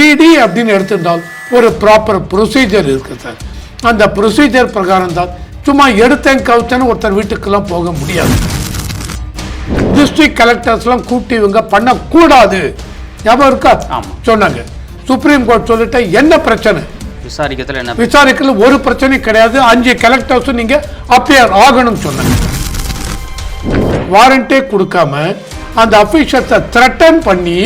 இடி அப்படின்னு எடுத்திருந்தால் ஒரு ப்ராப்பர் ப்ரொசீஜர் இருக்கு சார். அந்த ப்ரொசீஜர் பிரகாரம் தான். சும்மா எடுத்தேன் கவுத்தேன்னு ஒருத்தர் வீட்டுக்கெல்லாம் போக முடியாது. டிஸ்ட்ரிக்ட் கலெக்டர்ஸ்லாம் கூப்பிட்டு இவங்க பண்ணக்கூடாது. ஞாபகம் இருக்கா? ஆமா. சொன்னாங்க. சுப்ரீம் கோர்ட் சொல்லிட்டு என்ன பிரச்சனை? விசாரிக்கிறதுல என்ன விசாரிக்கல ஒரு பிரச்சனையும் கிடையாது. அஞ்சு கலெக்டர்ஸும் நீங்க அப்பியர் ஆகணும்னு சொன்னாங்க. வாரண்டே கொடுக்காம அந்த அபிஷத்தை த்ரெட்டன் பண்ணி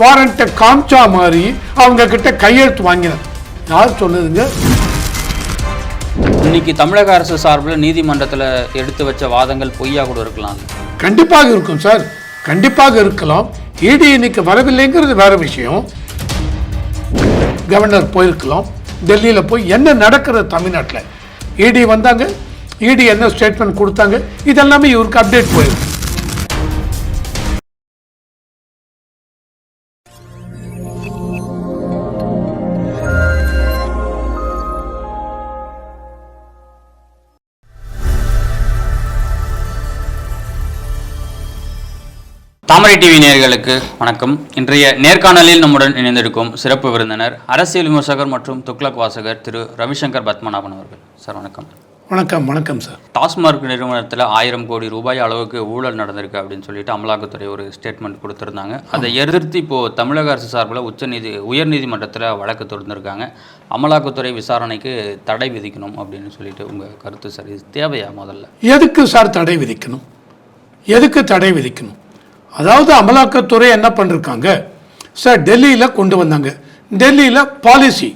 வாரண்ட்டை காமிச்சா மாதிரி அவங்க கிட்ட கையெழுத்து வாங்கினேன். யார் சொன்னதுங்க? இன்னைக்கு தமிழக அரசு சார்பில் நீதிமன்றத்தில் எடுத்து வச்ச வாதங்கள் பொய்யா கூட இருக்கலாம் கண்டிப்பாக இருக்கும் சார். கண்டிப்பாக இருக்கலாம். இடி இன்னைக்கு வரவில்லைங்கிறது வேற விஷயம். கவர்னர் போயிருக்கலாம். டெல்லியில் போய் என்ன நடக்கிறது தமிழ்நாட்டில்? இடி வந்தாங்க. இடி என்ன ஸ்டேட்மெண்ட் கொடுத்தாங்க? இதெல்லாமே இவருக்கு அப்டேட் போயிருக்கு. தாமரை டிவி நேயர்களுக்கு வணக்கம். இன்றைய நேர்காணலில் நம்முடன் இணைந்திருக்கும் சிறப்பு விருந்தினர் அரசியல் விமர்சகர் மற்றும் துக்ளக் வாசகர் திரு ரவிசங்கர் பத்மநாபன் அவர்கள். சார் வணக்கம். வணக்கம் வணக்கம் சார். டாஸ்மார்க் நிறுவனத்தில் ஆயிரம் கோடி ரூபாய் அளவுக்கு ஊழல் நடந்திருக்கு அப்படின்னு சொல்லிட்டு அமலாக்கத்துறை ஒரு ஸ்டேட்மெண்ட் கொடுத்துருந்தாங்க. அதை எதிர்த்து இப்போது தமிழக அரசு சார்பில் உச்சநீதி உயர்நீதிமன்றத்தில் வழக்கு தொடர்ந்துருக்காங்க அமலாக்கத்துறை விசாரணைக்கு தடை விதிக்கணும் அப்படின்னு சொல்லிட்டு உங்கள் கருத்து சார். இது தேவையா முதல்ல? எதுக்கு சார் தடை விதிக்கணும்? எதுக்கு தடை விதிக்கணும்? அதாவது அமலாக்கத்துறை என்ன பண்ணிருக்காங்க? சார் டெல்லியில் கொண்டு வந்தாங்க. டெல்லியில் பாலிசி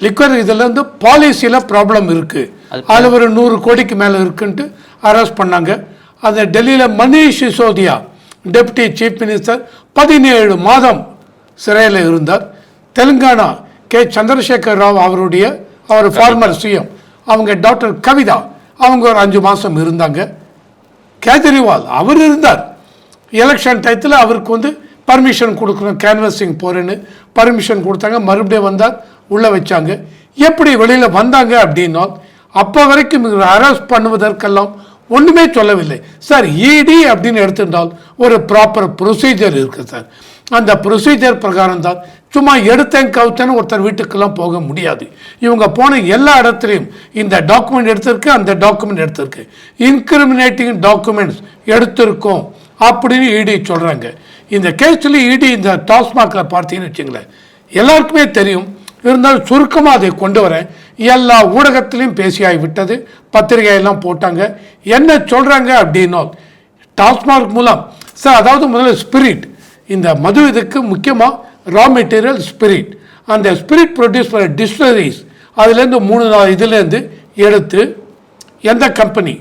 லிக்வர் இதில் வந்து பாலிசியில் ப்ராப்ளம் இருக்குது அதில் ஒரு நூறு கோடிக்கு மேலே இருக்குன்ட்டு அரெஸ்ட் பண்ணாங்க. அந்த டெல்லியில் Manish Sisodia deputy chief minister பதினேழு மாதம் சிறையில் இருந்தார். தெலுங்கானா கே. சந்திரசேகர் ராவ் அவருடைய அவர் ஃபார்மர் சிஎம் அவங்க டாக்டர் கவிதா அவங்க ஒரு அஞ்சு மாதம் இருந்தாங்க. கேஜ்ரிவால் அவர் இருந்தார். எலெக்ஷன் டயத்தில் அவருக்கு வந்து பர்மிஷன் கொடுக்கணும். கேன்வஸிங் போகிறேன்னு பர்மிஷன் கொடுத்தாங்க. மறுபடியும் வந்தால் உள்ளே வச்சாங்க. எப்படி வெளியில் வந்தாங்க அப்படின்னா அப்போ வரைக்கும் அரெஸ்ட் பண்ணுவதற்கெல்லாம் ஒன்றுமே சொல்லவில்லை. சார் இடி அப்படின்னு எடுத்திருந்தால் ஒரு ப்ராப்பர் ப்ரொசீஜர் இருக்குது சார். அந்த ப்ரொசீஜர் பிரகாரம் தான் சும்மா எடுத்தேன் கவுத்தேன்னு ஒருத்தர் வீட்டுக்கெல்லாம் போக முடியாது. இவங்க போன எல்லா இடத்துலையும் இந்த டாக்குமெண்ட் எடுத்திருக்கு அந்த டாக்குமெண்ட் எடுத்திருக்கு. இன்கிரிமினேட்டிங் டாக்குமெண்ட்ஸ் எடுத்திருக்கோம். அப்படின்னு இடி சொல்கிறாங்க இந்த கேஸில் இடி இந்த டாஸ்மாகில் பார்த்தீங்கன்னு வச்சுங்களேன் எல்லாருக்குமே தெரியும். இருந்தாலும் சுருக்கமாக அதை கொண்டு வரேன். எல்லா ஊடகத்திலையும் பேசியாகி விட்டது. பத்திரிகையெல்லாம் போட்டாங்க. என்ன சொல்கிறாங்க அப்படின்னா டாஸ்மாக் மூலம் சார் அதாவது முதல்ல ஸ்பிரிட் இந்த மது இதுக்கு முக்கியமாக ரா மெட்டீரியல் ஸ்பிரிட் அந்த ஸ்பிரிட் ப்ரொடியூஸ் பண்ண டிஸ்டலரிஸ் அதுலேருந்து மூணு நாலு இதுலேருந்து எடுத்து எந்த கம்பெனி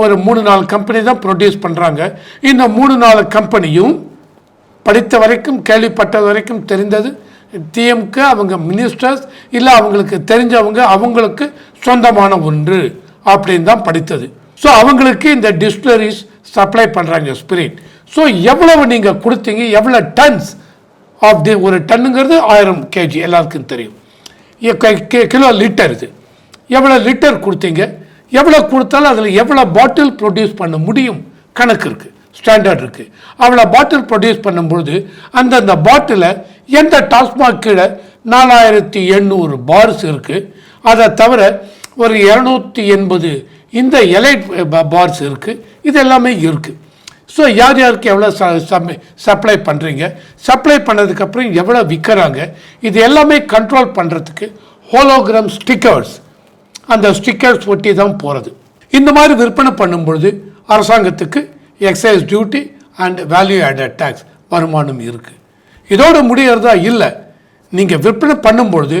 ஒரு மூணு நாலு கம்பெனி தான் ப்ரொடியூஸ் பண்ணுறாங்க இந்த மூணு நாலு கம்பெனியும் படித்த வரைக்கும் கேள்விப்பட்டது வரைக்கும் தெரிந்தது. டிஎம்க்கு அவங்க மினிஸ்டர்ஸ் இல்லை அவங்களுக்கு தெரிஞ்சவங்க அவங்களுக்கு சொந்தமான ஒன்று அப்படின்னு தான் படித்தது. ஸோ அவங்களுக்கு இந்த டிஸ்டிலரிஸ் சப்ளை பண்ணுறாங்க ஸ்பிரிட் ஸோ எவ்வளவு நீங்கள் கொடுத்தீங்க எவ்வளோ டன்ஸ் ஆஃப் தி ஒரு டன்னுங்கிறது ஆயிரம் கேஜி எல்லாருக்கும் தெரியும். கிலோ லிட்டர் இது. எவ்வளோ லிட்டர் கொடுத்தீங்க? எவ்வளோ கொடுத்தாலும் அதில் எவ்வளோ பாட்டில் ப்ரொடியூஸ் பண்ண முடியும்? கணக்கு இருக்குது ஸ்டாண்டர்ட் இருக்குது அவ்வளோ பாட்டில் ப்ரொடியூஸ் பண்ணும்பொழுது அந்தந்த பாட்டிலை எந்த டாஸ்மாக் கீழே நாலாயிரத்தி எண்ணூறு பார்ஸ் இருக்குது அதை தவிர ஒரு இரநூத்தி எண்பது இந்த எலைட் பார்ஸ் இருக்குது இது எல்லாமே இருக்குது ஸோ யார் யாருக்கு எவ்வளோ சப்ளை பண்ணுறீங்க சப்ளை பண்ணதுக்கப்புறம் எவ்வளோ விற்கிறாங்க இது எல்லாமே கண்ட்ரோல் பண்ணுறதுக்கு ஹோலோகிராம் ஸ்டிக்கர்ஸ் அந்த ஸ்டிக்கர்ஸ் ஒட்டி தான் போகிறது இந்த மாதிரி விற்பனை பண்ணும்பொழுது அரசாங்கத்துக்கு excise duty and value added tax வருமானம் இருக்குது இதோட முடியறதா இல்லை. நீங்கள் விற்பனை பண்ணும்பொழுது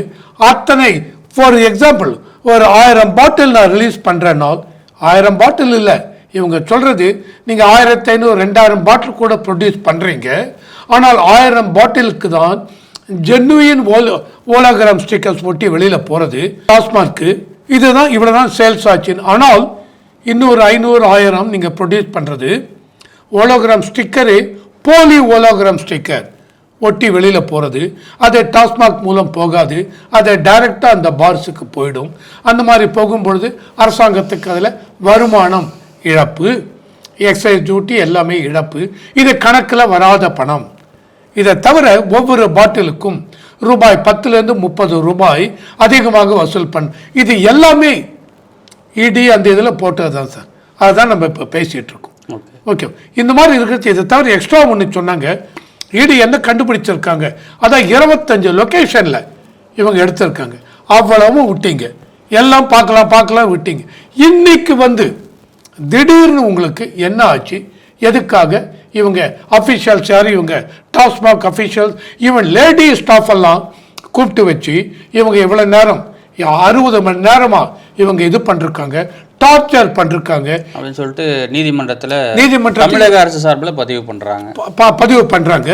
அத்தனை ஃபார் எக்ஸாம்பிள் ஒரு ஆயிரம் பாட்டில் நான் ரிலீஸ் பண்ணுறேனால் ஆயிரம் பாட்டில் இல்லை. இவங்க சொல்கிறது நீங்கள் ஆயிரத்தி ஐநூறு ரெண்டாயிரம் பாட்டில் கூட ப்ரொடியூஸ் பண்ணுறீங்க ஆனால் ஆயிரம் பாட்டிலுக்கு தான் ஜென்னுயின் ஓலோ ஓலாகிராம் ஸ்டிக்கர்ஸ் ஒட்டி வெளியில் போகிறது டாஸ்மார்க்கு இதுதான் இவ்வளோ தான் சேல்ஸ் ஆச்சுன்னு ஆனால் இன்னொரு ஐநூறு ஆயிரம் நீங்கள் ப்ரொடியூஸ் பண்ணுறது ஓலோகிராம் ஸ்டிக்கரு போலி ஓலோகிராம் ஸ்டிக்கர் ஒட்டி வெளியில் போகிறது அது டாஸ்மாக் மூலம் போகாது அது டைரெக்டாக அந்த பார்ஸுக்கு போயிடும். அந்த மாதிரி போகும்பொழுது அரசாங்கத்துக்கு அதில் வருமானம் இழப்பு எக்ஸைஸ் டியூட்டி எல்லாமே இழப்பு. இது கணக்கில் வராத பணம். இதை தவிர ஒவ்வொரு பாட்டிலுக்கும் ரூபாய் பத்துலேருந்து முப்பது ரூபாய் அதிகமாக வசூல் பண்ண இது எல்லாமே இடி அந்த இதில் போட்டது தான் சார். அதுதான் நம்ம இப்போ பேசிகிட்டு இருக்கோம். ஓகே. ஓகே. இந்த மாதிரி இருக்கிறது இதை தவிர எக்ஸ்ட்ரா ஒன்று சொன்னாங்க. இடி என்ன கண்டுபிடிச்சிருக்காங்க? அதான் இருபத்தஞ்சு லொக்கேஷனில் இவங்க எடுத்திருக்காங்க. அவ்வளவும் விட்டீங்க. எல்லாம் பார்க்கலாம் பார்க்கலாம் விட்டீங்க. இன்னைக்கு வந்து திடீர்னு உங்களுக்கு என்ன ஆச்சு? எதுக்காக? இவங்க அஃபிஷியல்ஸ் யார்? இவங்க TASMAC officials even lady staff எல்லாம் கூப்பிட்டு வச்சு இவங்க இவ்வளோ நேரம் அறுபது மணி நேரமாக இவங்க இது பண்ணிருக்காங்க டார்ச்சர் பண்ணிருக்காங்க. அப்படின்னு சொல்லிட்டு நீதிமன்றத்துல நீதிமன்றத்தில் தமிழக அரசு சார்பில் பதிவு பண்றாங்க. ப- ப- பதிவு பண்ணுறாங்க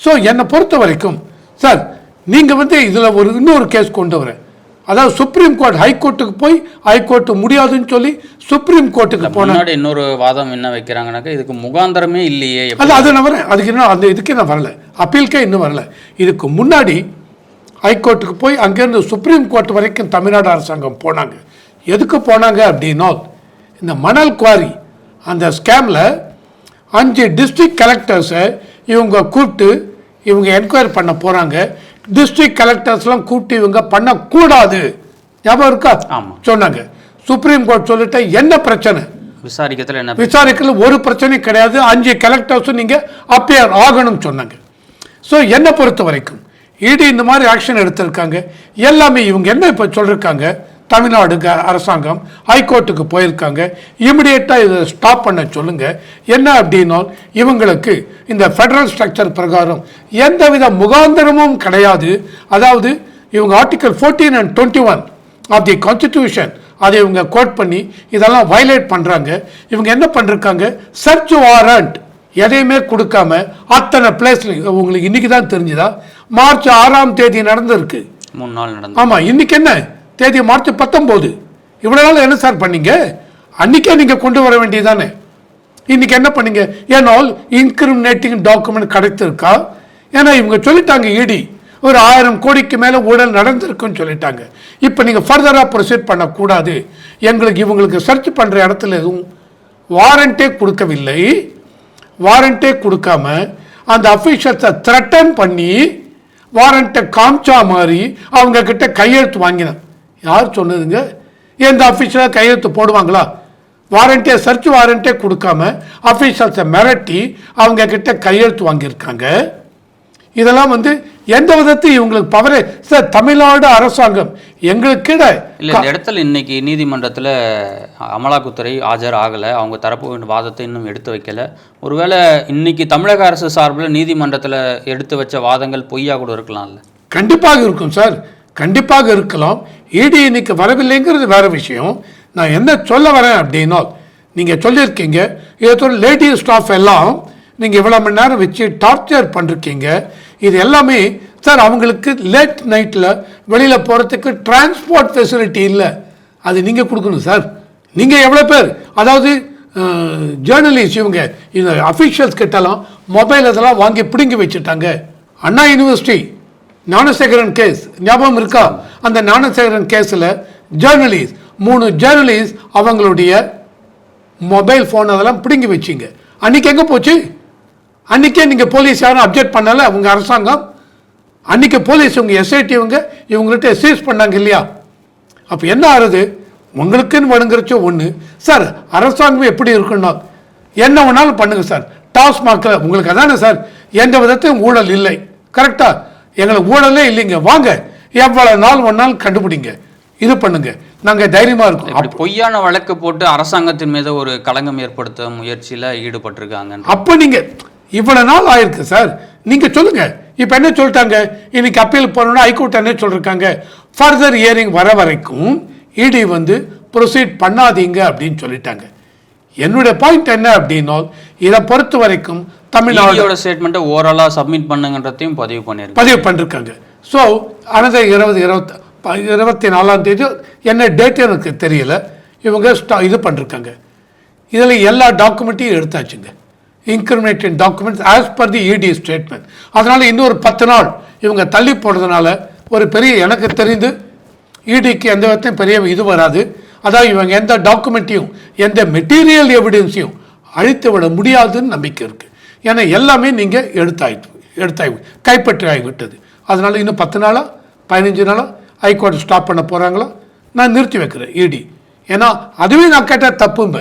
ஸோ என்னை பொறுத்த வரைக்கும் சார் நீங்கள் வந்து இதில் ஒரு இன்னொரு கேஸ் கொண்டு வரேன். அதாவது சுப்ரீம் கோர்ட் ஹைகோர்ட்டுக்கு போய் ஹைகோர்ட்டு முடியாதுன்னு சொல்லி சுப்ரீம் கோர்ட்டுக்கு போன முன்னாடி இன்னொரு வாதம் என்ன வைக்கிறாங்கன்னாக்கா இதுக்கு முகாந்திரமே இல்லையே அது அது நான் வரேன். அதுக்கு இன்னும் அந்த இதுக்கே நான் வரல. அப்பீலுக்கே இன்னும் வரல. இதுக்கு முன்னாடி ஹைகோர்ட்டுக்கு போய் அங்கேருந்து சுப்ரீம் கோர்ட் வரைக்கும் தமிழ்நாடு அரசாங்கம் போனாங்க. எதுக்கு போனாங்க அப்படின்னா இந்த மணல் குவாரி அந்த ஸ்கேமில் அஞ்சு டிஸ்ட்ரிக்ட் கலெக்டர்ஸை இவங்க கூப்பிட்டு இவங்க என்கொயரி பண்ண போகிறாங்க டிஸ்ட்ரிக்ட் கலெக்டர்ஸ்லாம் கூப்பிட்டு இவங்க பண்ணக்கூடாது. ஞாபகம் இருக்கா. சொன்னாங்க. சுப்ரீம் கோர்ட் சொல்லிட்டு என்ன பிரச்சனை? விசாரிக்கிறதுல என்ன விசாரிக்கல ஒரு பிரச்சனையும் கிடையாது. அஞ்சு கலெக்டர்ஸும் நீங்க அப்பியர் ஆகணும்னு சொன்னாங்க. ஸோ என்னை பொறுத்த வரைக்கும் இடி இந்த மாதிரி ஆக்ஷன் எடுத்திருக்காங்க. எல்லாமே இவங்க என்ன இப்போ சொல்லியிருக்காங்க தமிழ்நாடு க- அரசாங்கம் ஹைகோர்ட்டுக்கு போயிருக்காங்க. இமிடியேட்டாக இதை ஸ்டாப் பண்ண சொல்லுங்க. என்ன அப்படின்னா இவங்களுக்கு இந்த ஃபெடரல் ஸ்ட்ரக்சர் பிரகாரம் எந்தவித முகாந்திரமும் கிடையாது. அதாவது இவங்க article fourteen and twenty one of the constitution அதை இவங்க கோட் பண்ணி இதெல்லாம் வயலேட் பண்ணுறாங்க இவங்க என்ன பண்ணிருக்காங்க? சர்ச் வாரண்ட் எதையுமே கொடுக்காம அத்தனை பிளேஸ்ல உங்களுக்கு இன்னைக்கு தான் தெரிஞ்சுதா? மார்ச் ஆறாம் தேதி நடந்திருக்கு. மூணு நாள் நடந்து ஆமாம் இன்னைக்கு என்ன? தேதி மார்ச் பத்தொம்போது. இவ்வளோ நாள் என்ன சார் பண்ணீங்க? அன்றைக்கே நீங்கள் கொண்டு வர வேண்டியதானே இன்னைக்கு என்ன பண்ணீங்க? ஏன்னால் இன்கிரிமினேட்டிங் டாக்குமெண்ட் கிடைத்திருக்கா? ஏன்னா இவங்க சொல்லிட்டாங்க இடி ஒரு ஆயிரம் கோடிக்கு மேலே ஊழல் நடந்திருக்குன்னு சொல்லிட்டாங்க. இப்போ நீங்கள் ஃபர்தராக ப்ரொசீட் பண்ணக்கூடாது. எங்களுக்கு இவங்களுக்கு சர்ச் பண்ணுற இடத்துல எதுவும் வாரண்ட்டே கொடுக்கவில்லை. வாரண்ட்டே கொடுக்காம அந்த அஃபீஷியல்ஸை த்ரெட்டன் பண்ணி வாரண்ட்டை காமிச்சா மாதிரி அவங்க கிட்ட கையெழுத்து வாங்கினேன். யார் சொன்னதுங்க? எந்த அஃபீஷியலாக கையெழுத்து போடுவாங்களா? வாரண்ட்டே சர்ச் வாரண்ட்டே கொடுக்காம அஃபீஷியல்ஸை மிரட்டி அவங்க கிட்ட கையெழுத்து வாங்கியிருக்காங்க. இதெல்லாம் வந்து எந்த விதத்தையும் இவங்களுக்கு பவரே சார் தமிழ்நாடு அரசாங்கம் எங்களுக்கு இல்ல இந்த இடத்துல இன்னைக்கு நீதிமன்றத்துல அமலாக்கத்துறை ஆஜர் ஆகல. அவங்க தரப்பு வாதத்தை இன்னும் எடுத்து வைக்கல. ஒருவேளை இன்னைக்கு தமிழக அரசு சார்பில் நீதிமன்றத்துல எடுத்து வச்ச வாதங்கள் பொய்யா கூட இருக்கலாம்ல கண்டிப்பாக இருக்கும் சார். கண்டிப்பாக இருக்கலாம். இடி இன்னைக்கு வரவில்லைங்கிறது வேறு விஷயம். நான் என்ன சொல்ல வரேன் அப்படின்னா நீங்கள் சொல்லியிருக்கீங்க இதோட லேடி ஸ்டாஃப் எல்லாம் நீங்கள் இவ்வளோ மணி நேரம் வச்சு டார்ச்சர் பண்ணிருக்கீங்க. இது எல்லாமே சார் அவங்களுக்கு லேட் நைட்டில் வெளியில் போகிறதுக்கு டிரான்ஸ்போர்ட் ஃபெசிலிட்டி இல்லை. அது நீங்கள் கொடுக்கணும் சார். நீங்கள் எவ்வளோ பேர் அதாவது ஜேர்னலிஸ்ட் இவங்க இந்த அஃபிஷியல்ஸ் கிட்டலாம் மொபைல் இதெல்லாம் வாங்கி பிடுங்கி வச்சுட்டாங்க. அண்ணா யூனிவர்சிட்டி ஞானசேகரன் கேஸ் ஞாபகம் இருக்கா? அந்த ஞானசேகரன் கேஸில் ஜேர்னலிஸ்ட் மூணு ஜேர்னலிஸ்ட் அவங்களுடைய மொபைல் ஃபோன் அதெல்லாம் பிடுங்கி வச்சிங்க. அன்னைக்கு எங்கே போச்சு? அன்னைக்கே நீங்கள் போலீஸ் யாரும் அப்ஜெக்ட் பண்ணலை உங்கள் அரசாங்கம். அன்னைக்கு போலீஸ் உங்கள் எஸ்ஐடி இவங்க இவங்கள்ட்ட சீஸ் பண்ணாங்க இல்லையா? அப்போ என்ன ஆறுது? உங்களுக்குன்னு வணங்குறச்சோ ஒன்று சார் அரசாங்கம் எப்படி இருக்குன்னா என்ன வேணாலும் பண்ணுங்கள் சார் டாஸ்மாகில் உங்களுக்கு அதானே சார் எந்த விதத்தையும் ஊழல் இல்லை. கரெக்டாக எங்களுக்கு ஊழலே இல்லைங்க. வாங்க. எவ்வளவு நாள் வேணாலும் கண்டுபிடிங்க. இது பண்ணுங்க. நாங்கள் தைரியமாக இருக்கோம். பொய்யான வழக்கு போட்டு அரசாங்கத்தின் மீது ஒரு களங்கம் ஏற்படுத்த முயற்சியில ஈடுபட்டிருக்காங்க அப்போ நீங்க இவ்வளவு நாள் ஆயிருக்கு சார். நீங்க சொல்லுங்க. இப்போ என்ன சொல்லிட்டாங்க? இன்னைக்கு அப்பீல் போனோம்னா ஹைகோர்ட் என்ன சொல்லிருக்காங்க? ஃபர்தர் ஹியரிங் வர வரைக்கும் இடி வந்து ப்ரொசீட் பண்ணாதீங்க அப்படின்னு சொல்லிட்டாங்க. என்னுடைய பாயிண்ட் என்ன அப்படின்னா இதை பொறுத்த வரைக்கும் தமிழ்நாடு இடியோட ஸ்டேட்மெண்ட்டை ஓரலா சப்மிட் பண்ணுங்கன்றதையும் பதிவு பண்ணிருக்கு பதிவு பண்ணிருக்காங்க. ஸோ அனதர் இருபது இருபத்தி இருபத்தி நாலாம் தேதி என்ன டேட் எனக்கு தெரியல. இவங்க ஸ்டா இது பண்ணிருக்காங்க. இதில் எல்லா டாக்குமெண்ட்டையும் எடுத்தாச்சுங்க. Incriminating documents as per the ED statement அதனால் இன்னொரு பத்து நாள் இவங்க தள்ளி போடுறதுனால ஒரு பெரிய எனக்கு தெரிந்து இடிக்கு எந்த விதத்தையும் பெரிய இது வராது. அதாவது இவங்க எந்த டாக்குமெண்ட்டையும் எந்த மெட்டீரியல் எவிடன்ஸையும் அழித்து விட முடியாதுன்னு நம்பிக்கை இருக்குது ஏன்னா எல்லாமே நீங்கள் எடுத்தாயிட்டு எடுத்தாய் கைப்பற்றி ஆகிவிட்டது. அதனால் இன்னும் பத்து நாளா பதினஞ்சு நாளாக ஹைகோர்ட் ஸ்டாப் பண்ண போகிறாங்களா நான் நிறுத்தி வைக்கிறேன் இடி. ஏன்னா அதுவே நான் கேட்டால் தப்பும்ப.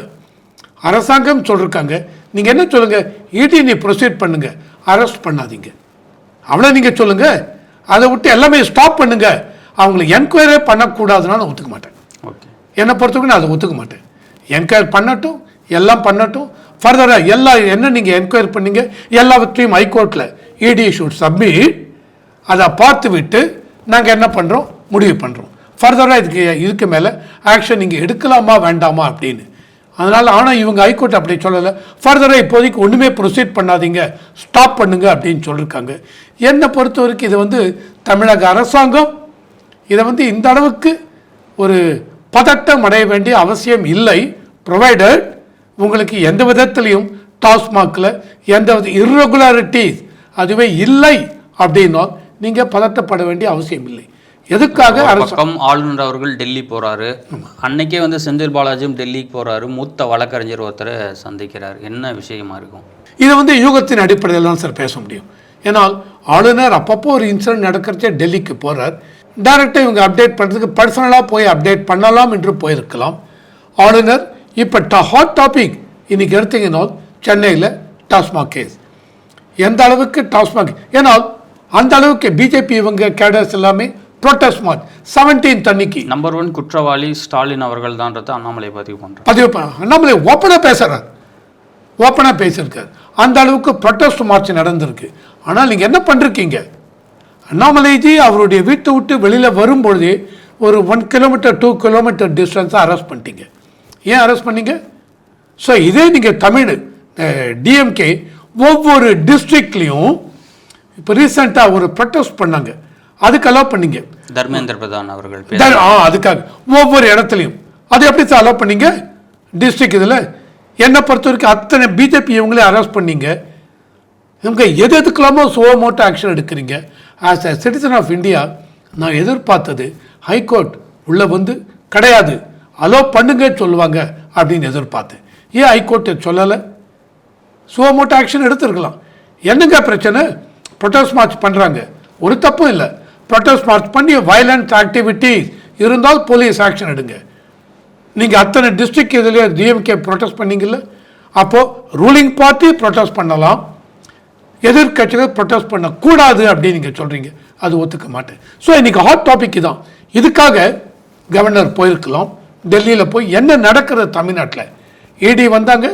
அரசாங்கம் சொல்லியிருக்காங்க நீங்கள் என்ன சொல்லுங்கள் இடி நீ ப்ரொசீட் பண்ணுங்கள் அரெஸ்ட் பண்ணாதீங்க. அவ்வளோ நீங்கள் சொல்லுங்கள் அதை விட்டு எல்லாமே ஸ்டாப் பண்ணுங்கள் அவங்களை என்கொயரே பண்ணக்கூடாதுன்னா நான் ஒத்துக்க மாட்டேன். என்னை பொறுத்தவரைக்கும் நான் அதை ஒத்துக்க மாட்டேன். என்கொயர் பண்ணட்டும் எல்லாம் பண்ணட்டும். ஃபர்தராக எல்லா என்ன நீங்கள் என்கொயர் பண்ணீங்க? எல்லாவற்றையும் ஹைகோர்ட்டில் இடி ஷுட் சப்மிட் அதை பார்த்து விட்டு நாங்கள் என்ன பண்ணுறோம் முடிவு பண்ணுறோம் ஃபர்தராக இதுக்கு இதுக்கு மேலே ஆக்ஷன் நீங்கள் எடுக்கலாமா வேண்டாமா அப்படின்னு. அதனால் ஆனால் இவங்க ஹைகோர்ட் அப்படி சொல்லலை. ஃபர்தராக இப்போதைக்கு ஒன்றுமே ப்ரொசீட் பண்ணாதீங்க. ஸ்டாப் பண்ணுங்க அப்படின்னு சொல்லியிருக்காங்க என்னை பொறுத்த வரைக்கும் இது வந்து தமிழக அரசாங்கம். இதை வந்து இந்த அளவுக்கு ஒரு பதட்டம் அடைய வேண்டிய அவசியம் இல்லை. ப்ரொவைடட் உங்களுக்கு எந்த விதத்திலையும் டாஸ்மாகில் எந்த வித irregularities அதுவே இல்லை அப்படின்னா நீங்கள் பதட்டப்பட வேண்டிய அவசியம் இல்லை. எதுக்காக ஒரு அரசு பக்கம் ஆளுநர் அவர்கள் டெல்லி போறாரு. அன்னைக்கே வந்து செந்தில் பாலாஜியும் டெல்லிக்கு போறாரு. மூத்த வழக்கறிஞர் ஒருத்தரை சந்திக்கிறார். என்ன விஷயமா இருக்கும்? இது வந்து யூகத்தின் அடிப்படையில் தான் சார் பேச முடியும். ஏன்னால் ஆளுநர் அப்பப்போ ஒரு இன்சிடென்ட் நடக்கிறச்சே டெல்லிக்கு போகிறார் டைரெக்டாக இவங்க அப்டேட் பண்ணுறதுக்கு பர்சனலாக போய் அப்டேட் பண்ணலாம் என்று போயிருக்கலாம். ஆளுநர் இப்போ ட ஹாட் டாபிக் இன்னைக்கு எடுத்தீங்கன்னா சென்னையில் டாஸ்மாக் கேஸ் எந்த அளவுக்கு டாஸ்மாக் ஏன்னால் அந்த அளவுக்கு பிஜேபி இவங்க கேடர்ஸ் எல்லாமே ப்ரொட்டஸ்ட் மார்ச் செவன்டீன் அன்னைக்கு நம்பர் ஒன் குற்றவாளி ஸ்டாலின் அவர்கள் தான்றதை அண்ணாமலை பதிவு பண்றாரு. பதிவு பண்ண அண்ணாமலை ஓப்பனாக பேசுகிறார் ஓப்பனாக பேசியிருக்கார். அந்த அளவுக்கு ப்ரொட்டஸ்ட் மார்ச் நடந்திருக்கு. ஆனால் நீங்கள் என்ன பண்ணிருக்கீங்க? அண்ணாமலைஜி அவருடைய வீட்டை விட்டு வெளியில் வரும்பொழுதே ஒரு ஒன் கிலோமீட்டர் டூ கிலோமீட்டர் டிஸ்டன்ஸை அரெஸ்ட் பண்ணிட்டீங்க. ஏன் அரெஸ்ட் பண்ணீங்க? ஸோ இதே நீங்கள் தமிழ் டிஎம்கே ஒவ்வொரு டிஸ்ட்ரிக்ட்லேயும் இப்போ ரீசெண்டாக ஒரு ப்ரொட்டஸ்ட் பண்ணாங்க. அதுக்கு அலோவ் பண்ணீங்க. தர்மேந்திர பிரதான் அவர்கள் ஆ அதுக்காக. ஒவ்வொரு இடத்துலையும். அது எப்படி சார் அலோவ் பண்ணீங்க? டிஸ்ட்ரிக்ட் இதில். என்னை பொறுத்த வரைக்கும் அத்தனை பிஜேபி இவங்களே அரெஸ்ட் பண்ணீங்க. இவங்க எது எதுக்கெல்லாமோ சுவமோட்டோ ஆக்ஷன் எடுக்கிறீங்க. As a citizen of India நான் எதிர்பார்த்தது ஹைகோர்ட் உள்ளே வந்து கிடையாது. அலோ பண்ணுங்க சொல்லுவாங்க அப்படின்னு எதிர்பார்த்தேன். ஏன் ஹைகோர்ட்டு சொல்லலை? சுவமோட்டோ ஆக்ஷன் எடுத்திருக்கலாம். என்னங்க பிரச்சனை? ப்ரொட்டஸ்ட் மார்ச் பண்ணுறாங்க ஒரு தப்பும் இல்லை. ப்ரொட்டஸ்ட் மார்ச் பண்ணி வயலண்ட் ஆக்டிவிட்டிஸ் இருந்தால் போலீஸ் ஆக்ஷன் எடுங்க. நீங்கள் அத்தனை டிஸ்ட்ரிக்ட் இதுலேயே டிஎம்கே ப்ரொட்டஸ்ட் பண்ணிங்கல்ல? அப்போது ரூலிங் பார்ட்டி ப்ரொட்டஸ்ட் பண்ணலாம். எதிர்கட்சிகள் ப்ரொட்டஸ்ட் பண்ணக்கூடாது அப்படின்னு நீங்கள் சொல்கிறீங்க அது ஒத்துக்க மாட்டேன். ஸோ இன்றைக்கி ஹாட் டாபிக் தான் இதுக்காக கவர்னர் போயிருக்கலாம். டெல்லியில் போய் என்ன நடக்கிறது தமிழ்நாட்டில்? இடி வந்தாங்க.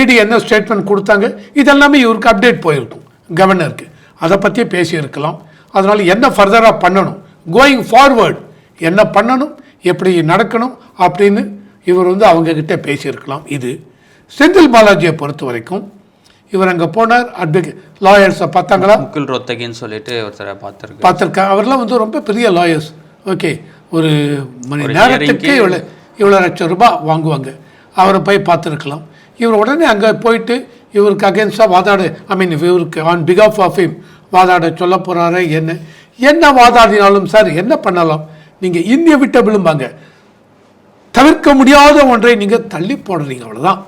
இடி என்ன ஸ்டேட்மெண்ட் கொடுத்தாங்க? இதெல்லாமே இவருக்கு அப்டேட் போயிருக்கும் கவர்னருக்கு அதை பற்றி பேசியிருக்கலாம். அதனால் என்ன ஃபர்தராக பண்ணணும்? கோயிங் ஃபார்வேர்டு என்ன பண்ணணும்? எப்படி நடக்கணும்? அப்படின்னு இவர் வந்து அவங்கக்கிட்ட பேசியிருக்கலாம். இது செந்தில் பாலாஜியை பொறுத்த வரைக்கும் இவர் அங்கே போனார் அட்வொகேட் லாயர்ஸை பார்த்தாங்களா? முகுல் ரோத்தகின்னு சொல்லிட்டு ஒருத்தரை பார்த்துருக்கு? பார்த்துருக்கேன் அவர்லாம் வந்து ரொம்ப பெரிய லாயர்ஸ் ஓகே ஒரு மணி நேரத்துக்கு இவ்வளோ இவ்வளோ லட்சம் ரூபாய் வாங்குவாங்க. அவரை போய் பார்த்துருக்கலாம். இவர் உடனே அங்கே போயிட்டு இவருக்கு அகேன்ஸ்டாக வாதாட ஐ மீன் இவருக்கு ஆன் பிகாஃப் ஆஃப் him வாதாட சொல்ல போகிறாரு என்ன? என்ன வாதாடினாலும் சார் என்ன பண்ணலாம்? நீங்கள் இந்திய விட்ட விழும்பாங்க. தவிர்க்க முடியாத ஒன்றை நீங்கள் தள்ளி போடுறீங்க அவ்வளோதான்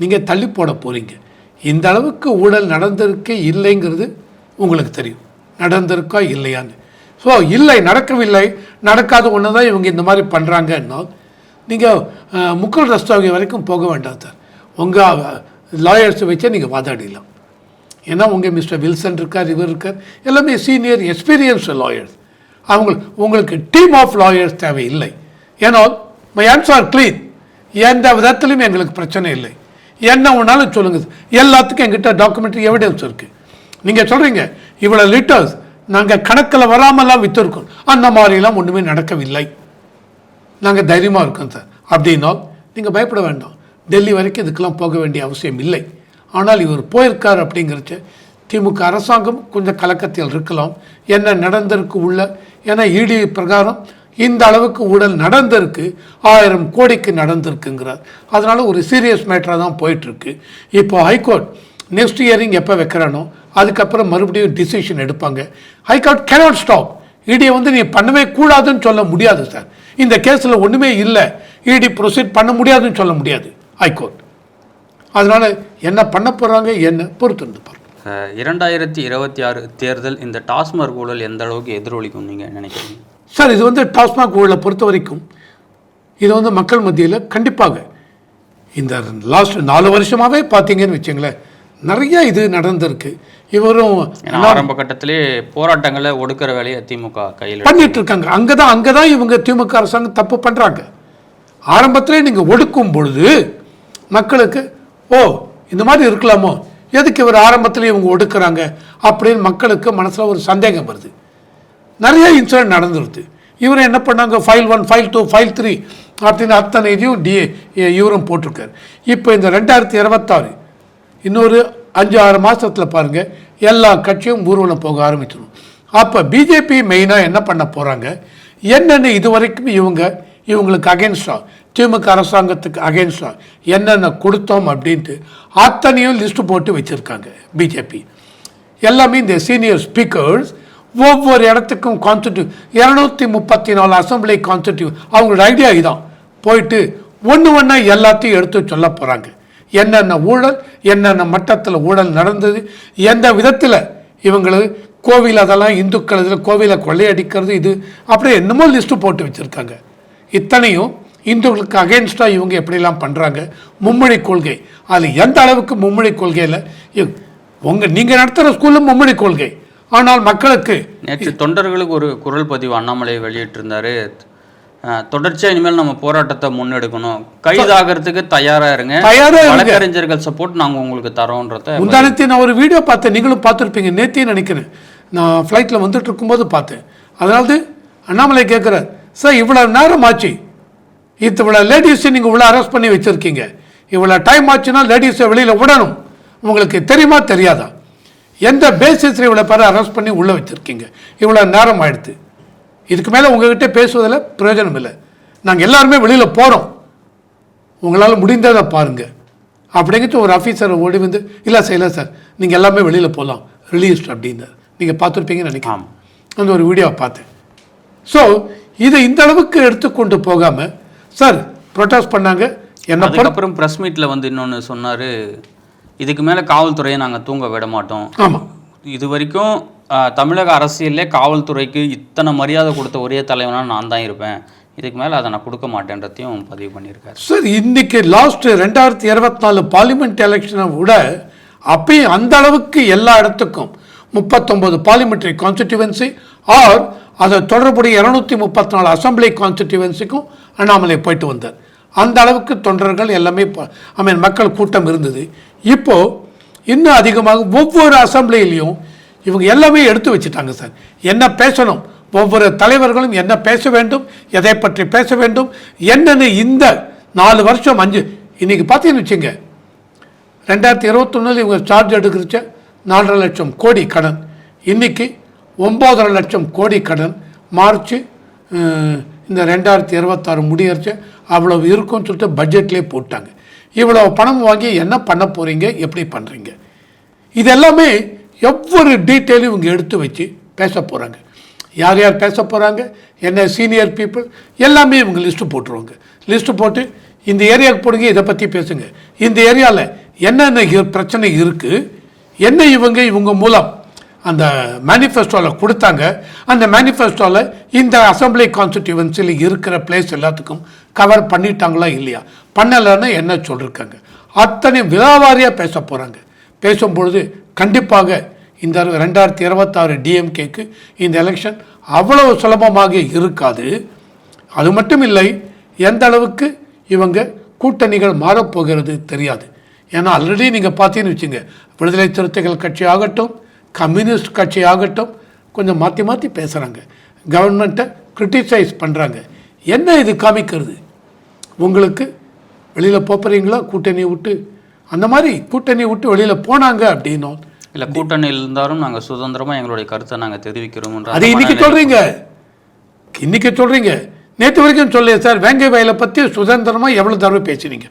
நீங்கள் தள்ளி போட போகிறீங்க இந்த அளவுக்கு ஊழல் நடந்திருக்கே இல்லைங்கிறது உங்களுக்கு தெரியும். நடந்திருக்கா இல்லையான்னு. ஸோ இல்லை நடக்கவில்லை நடக்காத ஒன்று தான் இவங்க இந்த மாதிரி பண்ணுறாங்கன்னா நீங்கள் முக்குள் ரஸ்தாவி வரைக்கும் போக வேண்டாம் சார். உங்கள் லாயர்ஸை வச்சே நீங்கள் வாதாடிடலாம். ஏன்னா உங்கள் மிஸ்டர் வில்சன் இருக்கார் இவர் இருக்கார். எல்லாமே சீனியர் எக்ஸ்பீரியன்ஸ் லாயர்ஸ். அவங்க உங்களுக்கு டீம் ஆஃப் லாயர்ஸ் தேவையில்லை. ஏன்னா மை ஆன்சார் க்ளீன் எந்த விதத்திலும் எங்களுக்கு பிரச்சனை இல்லை. என்ன ஒன்றாலும் சொல்லுங்கள் எல்லாத்துக்கும் எங்கிட்ட டாக்குமெண்ட்ரி எவிடன்ஸ் இருக்குது நீங்கள் சொல்கிறீங்க இவ்வளோ லிட்டர்ஸ் நாங்கள் கணக்கில் வராமலாம் விற்றுருக்கோம் அந்த மாதிரிலாம் ஒன்றுமே நடக்கவில்லை. நாங்கள் தைரியமாக இருக்கோம் சார். அப்படின்னா நீங்கள் பயப்பட வேண்டாம். டெல்லி வரைக்கும் இதுக்கெல்லாம் போக வேண்டிய அவசியம் இல்லை. ஆனால் இவர் போயிருக்கார் அப்படிங்கிறச்ச திமுக அரசாங்கம் கொஞ்சம் கலக்கத்தில் இருக்கலாம். என்ன நடந்திருக்கு உள்ள ஏன்னா இடி பிரகாரம் இந்த அளவுக்கு ஊழல் நடந்திருக்கு ஆயிரம் கோடிக்கு நடந்திருக்குங்கிறார். அதனால் ஒரு சீரியஸ் மேட்டராக தான் போயிட்டுருக்கு. இப்போ ஹைகோர்ட் நெக்ஸ்ட் இயரிங் எப்போ வைக்கிறானோ அதுக்கப்புறம் மறுபடியும் டிசிஷன் எடுப்பாங்க. ஹைகோர்ட் கேனாட் ஸ்டாப் இடியை வந்து நீ பண்ணவே கூடாதுன்னு சொல்ல முடியாது சார் இந்த கேஸில் ஒன்றுமே இல்லை. இடி ப்ரொசீட் பண்ண முடியாதுன்னு சொல்ல முடியாது ஹைகோர்ட் அதனால் என்ன பண்ண போகிறாங்க என்ன பொறுத்து இருந்து பாருங்க. இரண்டாயிரத்தி இருபத்தி ஆறு தேர்தல் இந்த டாஸ்மாக் ஊழல் எந்த அளவுக்கு எதிரொலிக்கும் நீங்கள் நினைக்கிறீங்க? சார் இது வந்து டாஸ்மாக் ஊழலை பொறுத்த வரைக்கும் இது வந்து மக்கள் மத்தியில் கண்டிப்பாக இந்த லாஸ்ட் நாலு வருஷமாகவே பார்த்தீங்கன்னு வச்சுங்களேன் நிறைய இது நடந்திருக்கு. இவரும் ஆரம்ப கட்டத்திலே போராட்டங்களை ஒடுக்கிற வேலையை திமுக கையில் பண்ணிட்டு இருக்காங்க அங்கே தான் அங்கே தான் இவங்க திமுக அரசாங்கம் தப்பு பண்ணுறாங்க ஆரம்பத்திலே நீங்கள் ஒடுக்கும் பொழுது மக்களுக்கு ஓ இந்த மாதிரி இருக்கலாமோ? எதுக்கு இவர் ஆரம்பத்திலே இவங்க ஒடுக்குறாங்க? அப்படின்னு மக்களுக்கு மனசில் ஒரு சந்தேகம் வருது. நிறைய இன்சிடென்ட் நடந்துருது. இவர் என்ன பண்ணாங்க? File one file two file three அப்படின்னு அத்தனை இதையும் டி இவரும் போட்டிருக்காரு. இப்போ இந்த ரெண்டாயிரத்தி இருபத்தாறு இன்னொரு அஞ்சு ஆறு மாதத்தில் பாருங்கள் எல்லா கட்சியும் ஊர்வலம் போக ஆரம்பிச்சிடும் அப்போ பிஜேபி மெயினாக என்ன பண்ண போகிறாங்க என்னென்ன இது வரைக்கும் இவங்க இவங்களுக்கு அகேன்ஸ்டாக திமுக அரசாங்கத்துக்கு அகேன்ஸ்டாக என்னென்ன கொடுத்தோம் அப்படின்ட்டு அத்தனையும் லிஸ்ட்டு போட்டு வச்சுருக்காங்க பிஜேபி எல்லாமே இந்த சீனியர் ஸ்பீக்கர்ஸ் ஒவ்வொரு இடத்துக்கும் கான்ஸ்டியூ இரநூத்தி முப்பத்தி நாலு அசம்பிளி கான்ஸ்டியூ அவங்களோட ஐடியா இதான். போயிட்டு ஒன்று ஒன்றா எல்லாத்தையும் எடுத்து சொல்ல போகிறாங்க என்னென்ன ஊழல் என்னென்ன மட்டத்தில் ஊழல் நடந்தது எந்த விதத்தில் இவங்களுக்கு கோவில் அதெல்லாம் இந்துக்கள் இதில் கோவிலை கொள்ளையடிக்கிறது இது அப்படியே என்னமோ லிஸ்ட்டு போட்டு வச்சுருக்காங்க. இத்தனையும் இந்துக்களுக்கு அகேன்ஸ்டாக இவங்க எப்படிலாம் பண்ணுறாங்க மும்மொழி கொள்கை. அதில் எந்த அளவுக்கு மும்மொழி கொள்கையில் உங்கள் நீங்கள் நடத்துகிற ஸ்கூலில் மும்மொழி கொள்கை. ஆனால் மக்களுக்கு நேற்று தொண்டர்களுக்கு ஒரு குரல் பதிவு அண்ணாமலை வெளியிட்டிருந்தாரு. தொடர்ச்சியா இனிமேல் நம்ம போராட்டத்தை முன்னெடுக்கணும். கைதாகிறதுக்கு தயாரா இருங்க. தயாரா. வழக்கறிஞர்கள் சப்போர்ட் நாங்க உங்களுக்கு தரோன்றத முந்தானத்தை நான் ஒரு வீடியோ பார்த்தேன். நீங்களும் பார்த்துருப்பீங்க. நேத்தியே நினைக்கிறேன். நான் ஃப்ளைட்டில் வந்துட்டு இருக்கும்போது பார்த்தேன். அதாவது அண்ணாமலை கேட்குறார் சார் இவ்வளோ நேரம் ஆச்சு. இவ்வளோ லேடிஸை நீங்கள் இவ்வளோ அரெஸ்ட் பண்ணி வச்சுருக்கீங்க. இவ்வளோ டைம் ஆச்சுன்னா லேடிஸை வெளியில் விடணும். உங்களுக்கு தெரியுமா தெரியாதா? எந்த பேசிஸில் இவ்வளோ பேரை அரெஸ்ட் பண்ணி உள்ளே வச்சுருக்கீங்க? இவ்வளோ நேரம் ஆயிடுது இதுக்கு மேலே உங்ககிட்ட பேசுவதில் பிரயோஜனம் இல்லை. நாங்கள் எல்லாருமே வெளியில் போகிறோம் உங்களால் முடிந்ததை பாருங்கள் அப்படிங்கிட்டு ஒரு ஆஃபீஸர் ஓடி வந்து இல்லை சார் இல்லை சார் நீங்கள் எல்லாமே வெளியில் போகலாம் ரிலீஸ்ட் அப்படின்னார். நீங்கள் பார்த்துருப்பீங்கன்னு நினைக்கிறேன். ஆமா. அந்த ஒரு வீடியோவை பார்த்தேன். ஸோ இதை இந்த அளவுக்கு எடுத்துக்கொண்டு போகாமல் சார் ப்ரொட்டஸ்ட் பண்ணாங்க. என்ன அதுக்கப்புறம் பிரஸ் மீட்ல வந்து இன்னொன்னு சொன்னாரு இதுக்கு மேல காவல்துறையை நாங்க தூங்க விட மாட்டோம். ஆமாம் இது வரைக்கும் தமிழக அரசியல்லே காவல்துறைக்கு இத்தனை மரியாதை கொடுத்த ஒரே தலைவனா நான் தான் இருப்பேன். இதுக்கு மேல அதை நான் கொடுக்க மாட்டேன்றதையும் பதிவு பண்ணியிருக்காரு. சார் இன்னைக்கு லாஸ்ட் ரெண்டாயிரத்தி இருபத்தி நாலு பார்லிமெண்ட் எலெக்ஷனை விட அப்பயும் அந்த அளவுக்கு எல்லா இடத்துக்கும் முப்பத்தொம்பது பார்லிமெண்ட்ரி கான்ஸ்டிடியூவன்சி ஆர் அதை தொடர்புடைய இரநூத்தி முப்பத்தி நாலு அசம்பிளி கான்ஸ்டிடியூவன்சிக்கும் அண்ணாமலை போயிட்டு வந்தார். அந்த அளவுக்கு தொண்டர்கள் எல்லாமே ஐ மீன் மக்கள் கூட்டம் இருந்தது. இப்போது இன்னும் அதிகமாக ஒவ்வொரு அசம்பிளிலையும் இவங்க எல்லாமே எடுத்து வச்சுட்டாங்க சார். என்ன பேசணும்? ஒவ்வொரு தலைவர்களும் என்ன பேச வேண்டும்? எதை பற்றி பேச வேண்டும்? என்னென்னு இந்த நாலு வருஷம் அஞ்சு இன்றைக்கி பார்த்தீங்கன்னு வச்சுங்க ரெண்டாயிரத்தி இருபத்தொன்னில் இவங்க சார்ஜ் எடுக்கிறச்ச நாலரை லட்சம் கோடி கடன். இன்னைக்கு ஒம்பதரை லட்சம் கோடி கடன். மார்ச் இந்த ரெண்டாயிரத்தி இருபத்தாறு முடியறச்சு அவ்வளவு இருக்கும்னு சொல்லிட்டு பட்ஜெட்லேயே போட்டாங்க. இவ்வளோ பணம் வாங்கி என்ன பண்ண போகிறீங்க எப்படி பண்ணுறீங்க இது எல்லாமே ஒவ்வொரு டீட்டெயிலும் இவங்க எடுத்து வச்சு பேச போகிறாங்க யார் யார் பேச போகிறாங்க என்ன சீனியர் பீப்புள் எல்லாமே இவங்க லிஸ்ட்டு போட்டுருவாங்க. லிஸ்ட்டு போட்டு இந்த ஏரியாவுக்கு போடுங்க இதை பற்றி பேசுங்க. இந்த ஏரியாவில் என்னென்ன பிரச்சனை இருக்குது என்ன இவங்க இவங்க மூலம் அந்த மேனிஃபெஸ்டோவில் கொடுத்தாங்க. அந்த மேனிஃபெஸ்டோவில் இந்த அசம்பிளி கான்ஸ்டிடியூவன்சியில் இருக்கிற பிளேஸ் எல்லாத்துக்கும் கவர் பண்ணிட்டாங்களா இல்லையா? பண்ணலைன்னு என்ன சொல்லியிருக்காங்க அத்தனை விலாவாரியாக பேச போகிறாங்க பேசும்பொழுது கண்டிப்பாக இந்த ரெண்டாயிரத்தி இருபத்தாறு டிஎம்கேக்கு இந்த எலெக்ஷன் அவ்வளவு சுலபமாக இருக்காது. அது மட்டும் இல்லை எந்த அளவுக்கு இவங்க கூட்டணிகள் மாறப்போகிறது தெரியாது. ஏன்னா ஆல்ரெடி நீங்கள் பார்த்தீங்கன்னு வச்சுங்க விடுதலை சிறுத்தைகள் கட்சி ஆகட்டும் கம்யூனிஸ்ட் கட்சி ஆகட்டும் கொஞ்சம் மாற்றி மாற்றி பேசுகிறாங்க கவர்மெண்ட்டை கிரிட்டிசைஸ் பண்ணுறாங்க என்ன இது காமிக்கிறது? உங்களுக்கு வெளியில் போகிறீங்களா கூட்டணி விட்டு. அந்த மாதிரி கூட்டணி விட்டு வெளியில் போனாங்க அப்படின்னும் இல்ல கூட்டணியில் இருந்தாலும் நாங்க சுதந்திரமா எங்களுடைய கருத்தை நாங்க தெரிவிக்கிறோம்ன்ற அது இன்னைக்கு சொல்கிறீங்க இன்னைக்கு சொல்கிறீங்க நேற்று வரைக்கும் சொல்லியே சார் வேங்கை வயலை பற்றி சுதந்திரமாக எவ்வளோ தடவை பேசுனீங்க?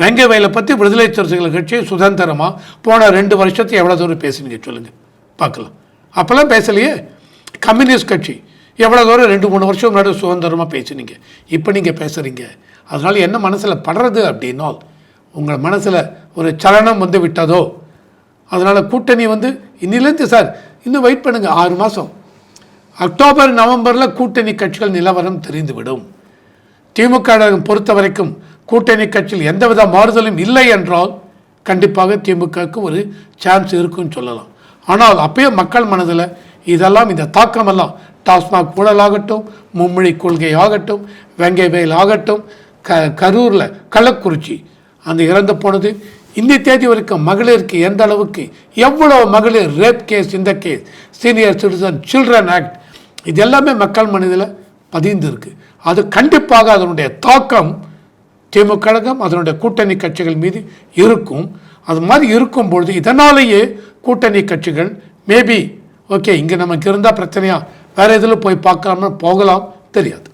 வெங்க வயலை பற்றி விடுதலை சிறுத்தைகள் கட்சி சுதந்திரமாக போன ரெண்டு வருஷத்தை எவ்வளோ தூரம் பேசுனீங்க சொல்லுங்கள் பார்க்கலாம். அப்போல்லாம் பேசலையே? கம்யூனிஸ்ட் கட்சி. எவ்வளோ தூரம் ரெண்டு மூணு வருஷம் முன்னாடி சுதந்திரமாக பேசுனீங்க. இப்போ நீங்கள் பேசுகிறீங்க அதனால் என்ன மனசில் படுறது அப்படின்னா உங்கள் மனசில் ஒரு சலனம் வந்து விட்டதோ? அதனால் கூட்டணி வந்து இன்னிலேருந்து சார் இன்னும் வெயிட் பண்ணுங்கள் ஆறு மாதம் அக்டோபர் நவம்பரில் கூட்டணி கட்சிகள் நிலவரம் தெரிந்துவிடும். திமுக பொறுத்த வரைக்கும் கூட்டணி கட்சியில் எந்தவித மாறுதலும் இல்லை என்றால் கண்டிப்பாக திமுகவுக்கு ஒரு சான்ஸ் இருக்குன்னு சொல்லலாம். ஆனால் அப்பயே மக்கள் மனதில் இதெல்லாம் இந்த தாக்கமெல்லாம் டாஸ்மாக் ஊழல் ஆகட்டும் மும்மொழி கொள்கை ஆகட்டும் வெங்கை வயல் ஆகட்டும் க கரூரில் கள்ளக்குறிச்சி அந்த இறந்து போனது இந்த தேதி வரைக்கும் மகளிருக்கு எந்த அளவுக்கு எவ்வளோ மகளிர் ரேப் கேஸ் இந்த case senior citizen children act இது எல்லாமே மக்கள் மனதில் பதிந்திருக்கு அது கண்டிப்பாக அதனுடைய தாக்கம் திமுக கழகம் அதனுடைய கூட்டணி கட்சிகள் மீது இருக்கும். அது மாதிரி இருக்கும் பொழுது இதனாலேயே கூட்டணி கட்சிகள் மேபி ஓகே இங்கே நமக்கு இருந்தால் பிரச்சனையா? வேறு இதில் போய் பார்க்கலாம்னு போகலாம் தெரியாது.